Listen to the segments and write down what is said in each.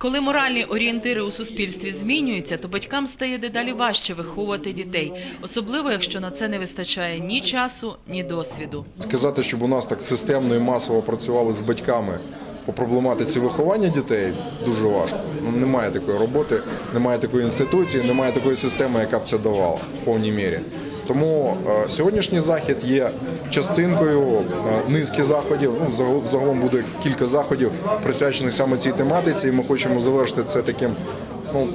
Коли моральні орієнтири у суспільстві змінюються, то батькам стає дедалі важче виховувати дітей, особливо якщо на це не вистачає ні часу, ні досвіду. Сказати, щоб у нас так системно і масово працювали з батьками по проблематиці виховання дітей, дуже важко. Ну, немає такої роботи, немає такої інституції, немає такої системи, яка б це давала в повній мірі. Тому е, сьогоднішній захід є частинкою е, низки заходів. Ну, загал- загалом буде кілька заходів, присвячених саме цій тематиці. І ми хочемо завершити це таким ну,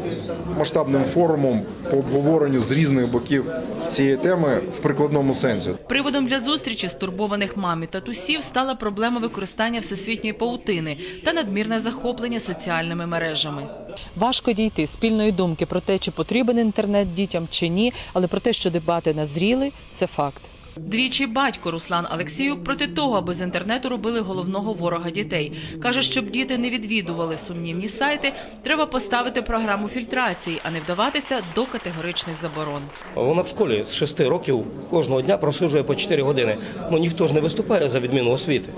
масштабним форумом по обговоренню з різних боків цієї теми в прикладному сенсі. Приводом для зустрічі стурбованих мам і татусів стала проблема використання всесвітньої паутини та надмірне захоплення соціальними мережами. Важко дійти спільної думки про те, чи потрібен інтернет дітям чи ні, але про те, що дебати назріли, це факт. Двічі батько Руслан Алексіюк проти того, аби з інтернету робили головного ворога дітей. Каже, щоб діти не відвідували сумнівні сайти, треба поставити програму фільтрації, а не вдаватися до категоричних заборон. Вона в школі з 6 років кожного дня просиджує по 4 години. Ну ніхто ж не виступає за відміну освіти.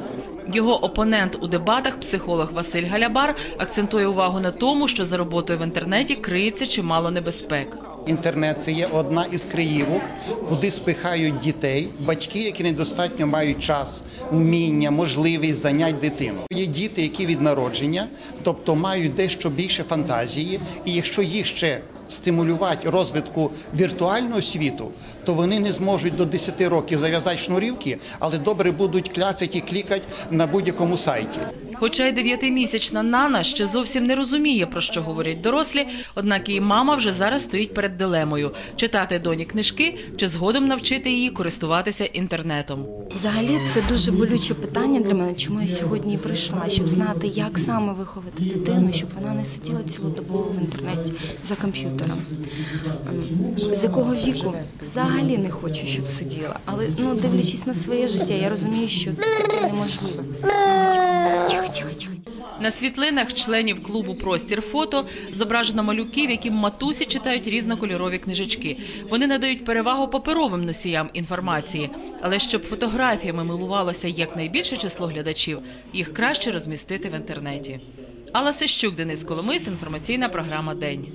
Його опонент у дебатах, психолог Василь Галябар, акцентує увагу на тому, що за роботою в інтернеті криється чимало небезпек. Інтернет це є одна із краївок, куди спихають дітей, батьки, які недостатньо мають час, вміння, можливість занять дитину. Є діти, які від народження, тобто мають дещо більше фантазії, і якщо їх ще стимулювати розвитку віртуального світу, то вони не зможуть до 10 років зав'язати шнурівки, але добре будуть кляцати і клікати на будь-якому сайті. Хоча й дев'ятимісячна Нана ще зовсім не розуміє, про що говорять дорослі, однак її мама вже зараз стоїть перед дилемою – читати доні книжки чи згодом навчити її користуватися інтернетом. Взагалі це дуже болюче питання для мене, чому я сьогодні і прийшла, щоб знати, як саме виховати дитину, щоб вона не сиділа цілодобово в інтернеті за комп'ютером. Ем, З якого віку взагалі не хочу, щоб сиділа. Але ну дивлячись на своє життя, я розумію, що це таке На світлинах членів клубу Простір фото зображено малюків, яким матусі читають різнокольорові книжечки. Вони надають перевагу паперовим носіям інформації, але щоб фотографіями милувалося якнайбільше число глядачів, їх краще розмістити в інтернеті. Алла Сищук, Денис Коломис, інформаційна програма День.